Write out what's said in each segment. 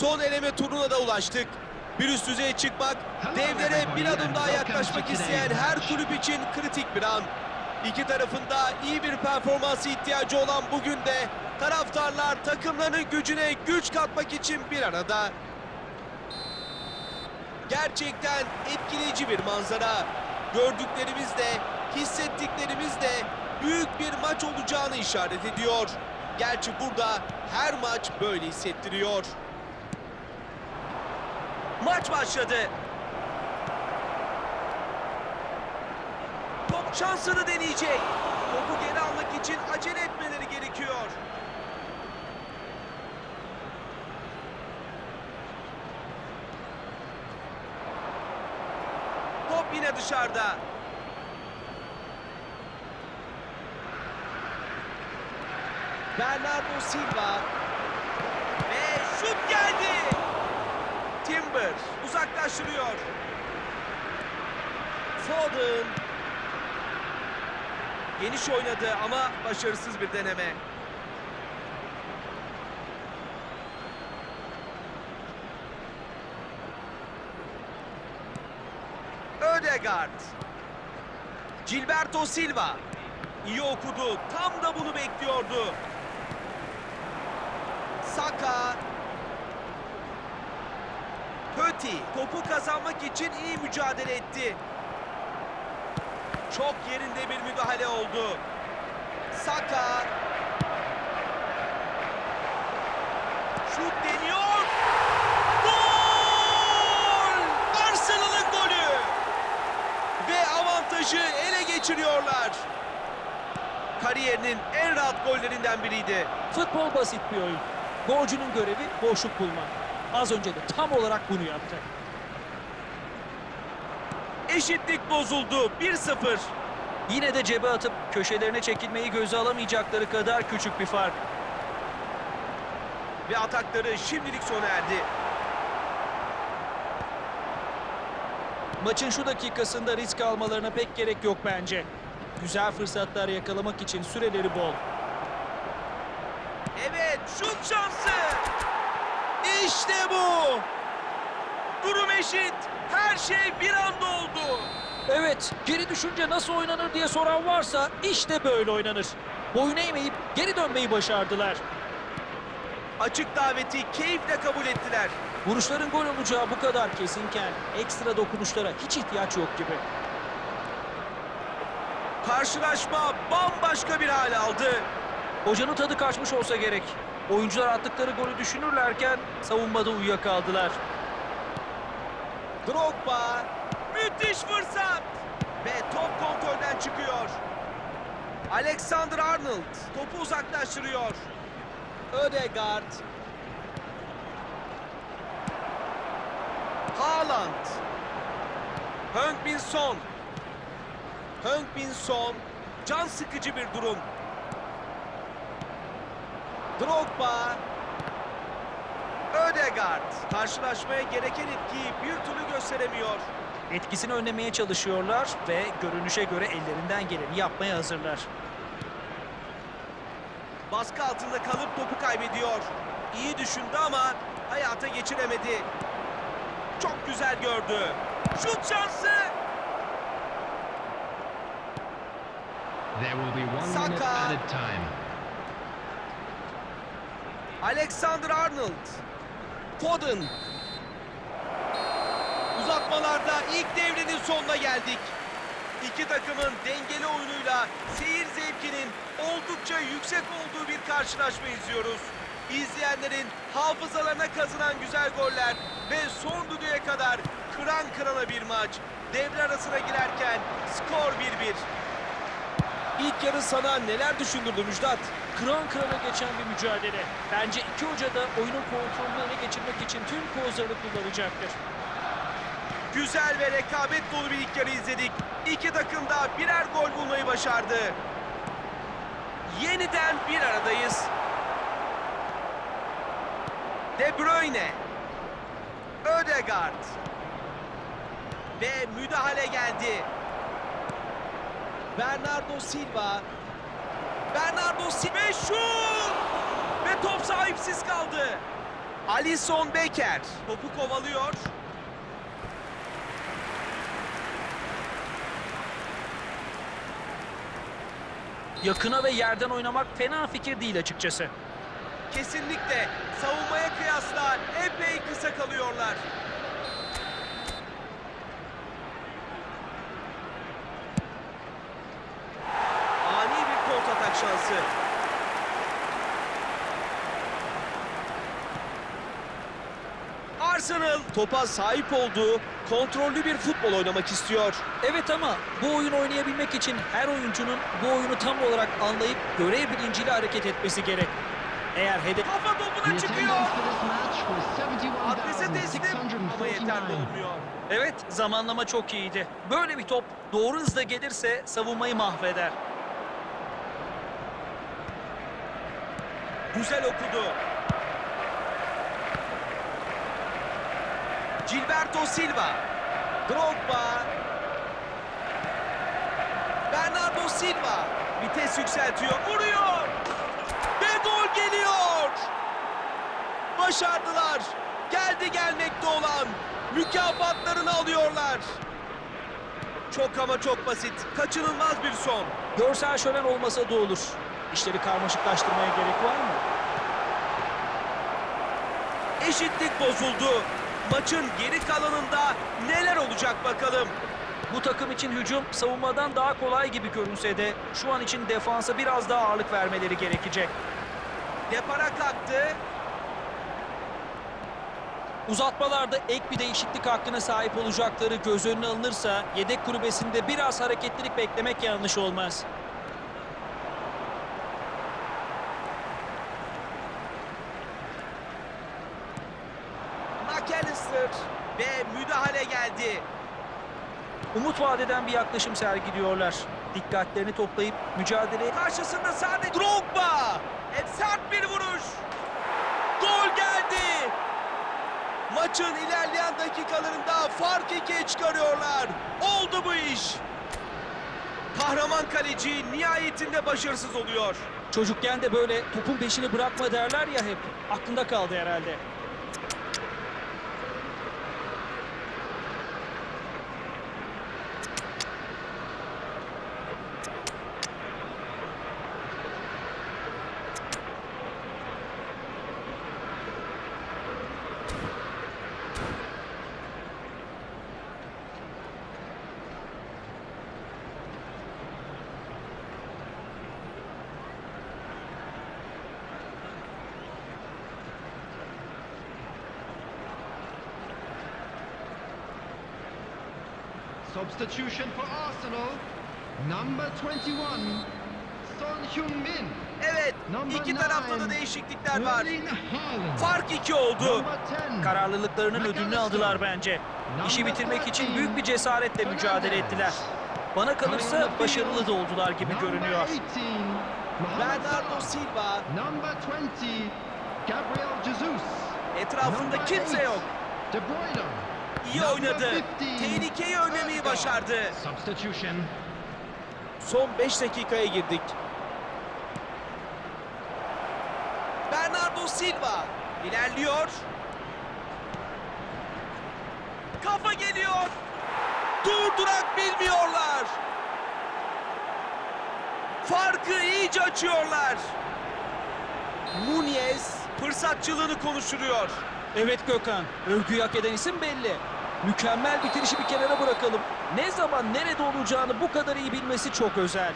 Son eleme turuna da ulaştık. Bir üst düzeye çıkmak, devlere bir adım daha yaklaşmak isteyen her kulüp için kritik bir an. İki tarafında iyi bir performansı ihtiyacı olan bugün de taraftarlar takımlarının gücüne güç katmak için bir arada. Gerçekten etkileyici bir manzara. Gördüklerimiz de, hissettiklerimiz de büyük bir maç olacağını işaret ediyor. Gerçi burada her maç böyle hissettiriyor. Maç başladı. Top şansını deneyecek. Topu geri almak için acele etmeleri gerekiyor. Top yine dışarıda. Bernardo Silva. Ve şut geldi. Timber uzaklaştırıyor. Foden. Geniş oynadı ama başarısız bir deneme. Ödegaard. Gilberto Silva. İyi okudu. Tam da bunu bekliyordu. Saka. Pöti topu kazanmak için iyi mücadele etti. Çok yerinde bir müdahale oldu. Saka. Şut deniyor. Gol! Arsenal'ın golü. Ve avantajı ele geçiriyorlar. Kariyerinin en rahat gollerinden biriydi. Futbol basit bir oyun. Golcünün görevi boşluk bulmak. Az önce de tam olarak bunu yaptı. Eşitlik bozuldu. 1-0. Yine de cebe atıp köşelerine çekilmeyi göze alamayacakları kadar küçük bir fark. Ve atakları şimdilik sona erdi. Maçın şu dakikasında risk almalarına pek gerek yok bence. Güzel fırsatlar yakalamak için süreleri bol. Evet, şut şansı. İşte bu. Durum eşit. Her şey bir anda oldu. Evet, geri düşünce nasıl oynanır diye soran varsa işte böyle oynanır. Boyun eğmeyip geri dönmeyi başardılar. Açık daveti keyifle kabul ettiler. Vuruşların gol olacağı bu kadar kesinken ekstra dokunuşlara hiç ihtiyaç yok gibi. Karşılaşma bambaşka bir hal aldı. Hocanın tadı kaçmış olsa gerek. Oyuncular attıkları golü düşünürlerken savunmada uyuyakaldılar. Drogba. Müthiş fırsat. Ve top kontrolden çıkıyor. Alexander Arnold topu uzaklaştırıyor. Ödegaard. Haaland. Heung-Min Son. Heung-Min Son. Can sıkıcı bir durum. Drogba. Ödegaard. Karşılaşmaya gereken etkiyi bir türlü gösteremiyor. Etkisini önlemeye çalışıyorlar ve görünüşe göre ellerinden geleni yapmaya hazırlar. Baskı altında kalıp topu kaybediyor. İyi düşündü ama hayata geçiremedi. Çok güzel gördü. Şut şansı. There will be one minute Saka. added time. Alexander Arnold. Foden. Uzatmalarda ilk devrinin sonuna geldik. İki takımın dengeli oyunuyla seyir zevkinin oldukça yüksek olduğu bir karşılaşma izliyoruz. İzleyenlerin hafızalarına kazınan güzel goller ve son düdüğe kadar kıran kırana bir maç. Devre arasına girerken skor 1-1. İlk yarı sana neler düşündürdü Müjdat? Kıran kırana geçen bir mücadele. Bence iki hoca da oyunun kontrolünü ele geçirmek için tüm kozlarını kullanacaktır. Güzel ve rekabet dolu bir ilk yarı izledik. İki takım da birer gol bulmayı başardı. Yeniden bir aradayız. De Bruyne. Ödegaard. Ve müdahale geldi. Bernardo Silva. Bernardo Silva şut! Ve top sahipsiz kaldı. Alisson Becker topu kovalıyor. Yakına ve yerden oynamak fena fikir değil açıkçası. Kesinlikle savunmaya kıyasla epey kısa kalıyorlar. Şansı. Arsenal topa sahip olduğu kontrollü bir futbol oynamak istiyor. Evet ama bu oyun oynayabilmek için her oyuncunun bu oyunu tam olarak anlayıp görev bilinciyle hareket etmesi gerek. Eğer hedef Kafa topuna çıkıyor. Adrese teslim ama yeterli 71,649. olmuyor. Evet, zamanlama çok iyiydi. Böyle bir top doğru hızda gelirse savunmayı mahveder. Güzel okudu. Gilberto Silva. Drogba. Bernardo Silva. Vites yükseltiyor. Vuruyor. Ve gol geliyor. Başardılar. Geldi gelmekte olan. Mükafatlarını alıyorlar. Çok ama çok basit. Kaçınılmaz bir son. Görsel şölen olmasa da olur. İşleri karmaşıklaştırmaya gerek var mı? Eşitlik bozuldu. Maçın geri kalanında neler olacak bakalım. Bu takım için hücum savunmadan daha kolay gibi görünse de şu an için defansa biraz daha ağırlık vermeleri gerekecek. Depara kalktı. Uzatmalarda ek bir değişiklik hakkına sahip olacakları göz önüne alınırsa yedek kulübesinde biraz hareketlilik beklemek yanlış olmaz. McAllister ve müdahale geldi. Umut vadeden bir yaklaşım sergiliyorlar. Dikkatlerini toplayıp mücadeleye Karşısında sadece Drogba. Hep sert bir vuruş. Gol geldi. Maçın ilerleyen dakikalarında fark ikiye çıkarıyorlar. Oldu bu iş. Kahraman kaleci nihayetinde başarısız oluyor. Çocukken de böyle topun peşini bırakma derler ya hep. Aklında kaldı herhalde. Substitution for Arsenal. Number 21, Son Heung-min. Evet, Number iki tarafta da değişiklikler var. Fark iki oldu. Number 10, Kararlılıklarının ödülünü aldılar bence. İşi bitirmek için büyük bir cesaretle mücadele ettiler. Bana kalırsa başarılı da oldular gibi görünüyor. 18, Mohamed Bernardo. Silva. Number 20, Gabriel Jesus. Etrafında kimse yok. De Bruyne. İyi oynadı. 15, Tehlikeyi önlemeyi başardı. Substitution. Son 5 dakikaya girdik. Bernardo Silva ilerliyor. Kafa geliyor. Durdurak bilmiyorlar. Farkı iyice açıyorlar. Nunez fırsatçılığını konuşturuyor. Evet Gökhan, övgüyü hak eden isim belli. Mükemmel bitirişi bir kenara bırakalım. Ne zaman nerede olacağını bu kadar iyi bilmesi çok özel.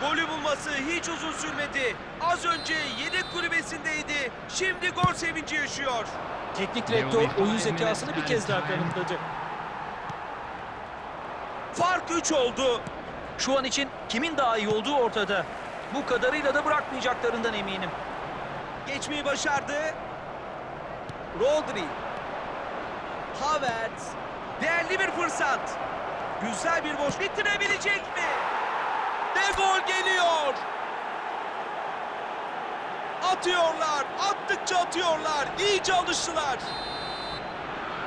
Golü bulması hiç uzun sürmedi. Az önce yedek kulübesindeydi. Şimdi gol sevinci yaşıyor. Teknik direktör oyun zekasını bir kez daha kanıtladı. Fark 3 oldu. Şu an için kimin daha iyi olduğu ortada. Bu kadarıyla da bırakmayacaklarından eminim. Geçmeyi başardı. Rodri. Havertz. Değerli bir fırsat. Güzel bir boş bitirebilecek mi? Ve gol geliyor. Atıyorlar. Attıkça atıyorlar. İyice alıştılar.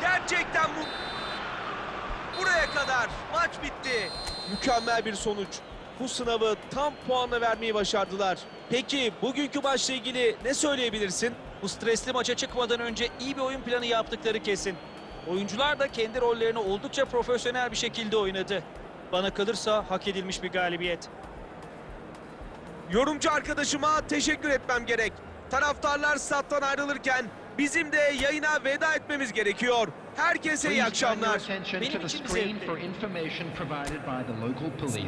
Gerçekten bu. Buraya kadar maç bitti. Mükemmel bir sonuç. Bu sınavı tam puanla vermeyi başardılar. Peki bugünkü maçla ilgili ne söyleyebilirsin? Bu stresli maça çıkmadan önce iyi bir oyun planı yaptıkları kesin. Oyuncular da kendi rollerini oldukça profesyonel bir şekilde oynadı. Bana kalırsa hak edilmiş bir galibiyet. Yorumcu arkadaşıma teşekkür etmem gerek. Taraftarlar stat'tan ayrılırken bizim de yayına veda etmemiz gerekiyor. Herkese iyi akşamlar. Benim için bir zevkti.